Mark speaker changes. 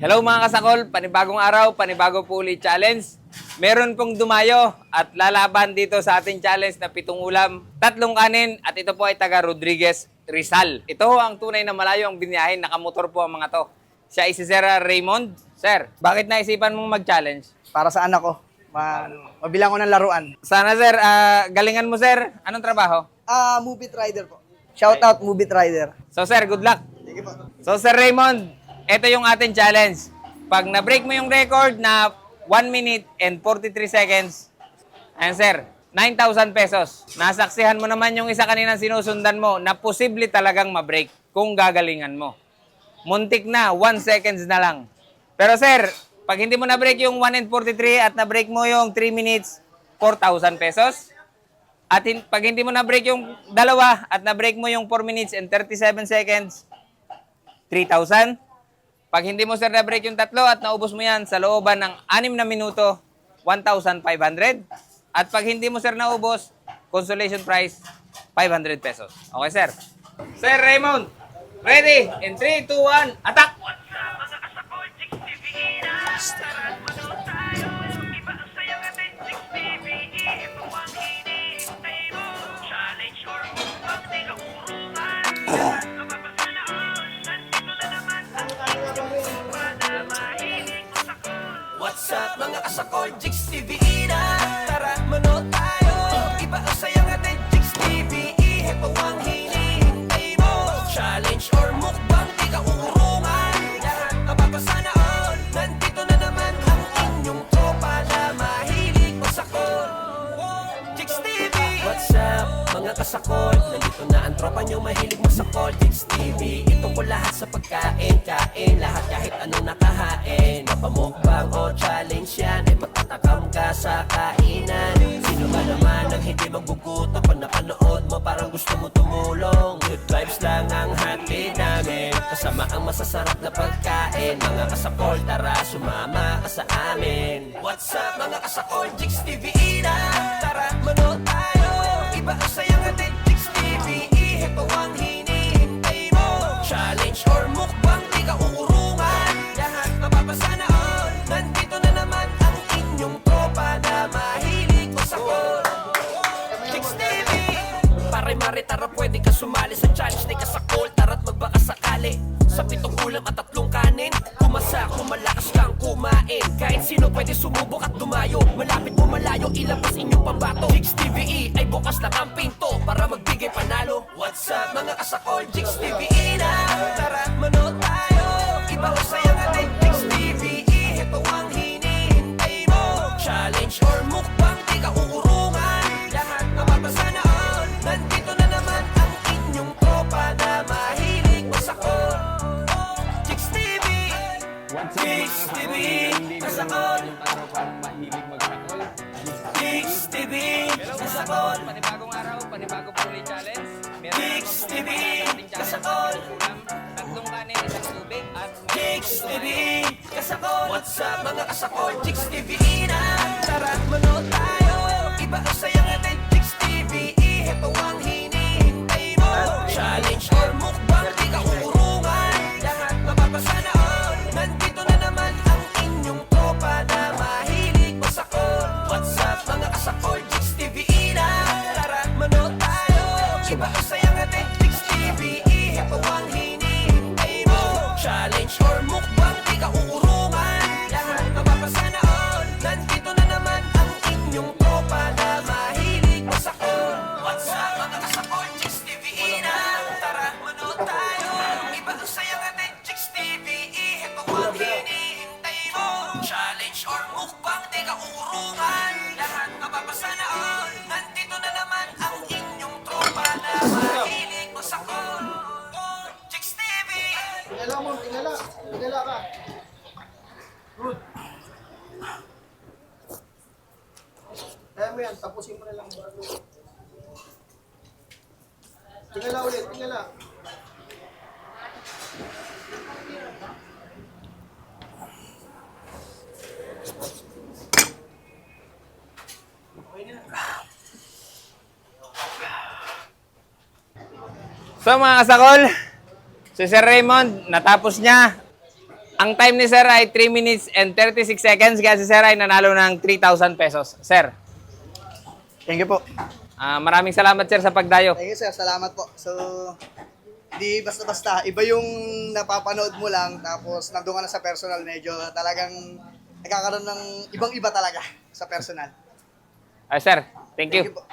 Speaker 1: Hello mga kasakol, panibagong araw, panibago po ulit challenge. Meron pong dumayo at lalaban dito sa ating challenge na pitong ulam, tatlong kanin at ito po ay taga Rodriguez Rizal. Ito ang tunay na malayo ang biniyahin, nakamotor po ang mga to. Siya ay si Sir Raymond. Sir, bakit naisipan mong mag-challenge?
Speaker 2: para sa anak ko. Ma mabilang ko ng laruan.
Speaker 1: Sana sir, ah, galingan mo sir. Anong trabaho?
Speaker 2: Ah, movie rider po. Shout out movie rider.
Speaker 1: So sir, good luck.
Speaker 2: Sige po.
Speaker 1: So Sir Raymond, ito yung ating challenge. Pag na-break mo yung record na 1 minute and 43 seconds, ayan sir, 9,000 pesos. Nasaksihan mo naman yung isa kanina sinusundan mo na posible talagang ma-break kung gagalingan mo. Muntik na, 1 seconds na lang. Pero sir, pag hindi mo na-break yung 1 and 43 at na-break mo yung 3 minutes, 4,000 pesos. At hin- pag hindi mo na-break yung dalawa at na-break mo yung 4 minutes and 37 seconds, 3,000. Pag hindi mo sir na-break yung tatlo at naubos mo yan sa looban ng 6 na minuto, 1,500. At pag hindi mo sir naubos, consolation prize, 500 pesos. Okay sir? Sir Raymond, ready? In 3, 2, 1, attack!
Speaker 3: What's mga kasakol, Jigs TV tropa nyo mahilig masakol Jigs TV Ito po lahat sa pagkain Kain. Lahat kahit anong nakahain. Mapamukbang o challenge yan Ay matatakam ka sa kainan. Sino ba naman ang hindi magugutom. Pag napanood mo parang gusto mo tumulong. Good vibes lang ang hatid namin. Kasama ang masasarap na pagkain. Mga kasakol tara sumama ka sa amin. What's up mga kasakol? Jigs TV na. Tara manood tayo. Iba ang saya Pare tara pwede ka sumali sa challenge Di ka sa call tara't magbaka sakali. Sa pitong ulam at tatlong kanin Kumasa kung kang kumain. Kahit sino pwede sumubok at dumayo Malapit o malayo ilabas inyong pambato. Jigs TVE ay bukas lang ang pinto Para magbigay panalo. What's up mga kasakol? Jigs TVE na Tara manood tayo. Iba ang saya nga din Jigs TVE Ito ang hinihintay mo. Challenge or mukbang di ka uurungan. Lahat mapapasanaon Nandito TV Kasakol Jigs TV Kasakol
Speaker 1: Panibagong araw, panibago po ulit challenge. Meron
Speaker 3: Jigs
Speaker 1: naman po
Speaker 3: TV
Speaker 1: ating challenge.
Speaker 3: Kasakol
Speaker 1: na ulam, tatlong kanin, isang tubig, at
Speaker 3: Jigs TV Kasakol What's up mga kasakol? Jigs TV na. Tara manood tayo. Iba ang saya
Speaker 2: mo yan, tapusin mo na lang bago. Tingala ulit, tingala.
Speaker 1: So mga kasakol, si Sir Raymond, natapos niya Ang time ni Sir ay 3 minutes and 36 seconds kaya si Sir ay nanalo ng 3,000 pesos. Sir,
Speaker 2: Thank you po.
Speaker 1: ah, maraming salamat Sir sa pagdayo.
Speaker 4: Thank you sir, salamat po. So, di basta-basta, iba yung napapanood mo lang, tapos nandun ka na sa personal, medyo talagang nagkakaroon ng ibang-iba talaga sa personal.
Speaker 1: Ah, sir, thank you.
Speaker 4: Thank you po.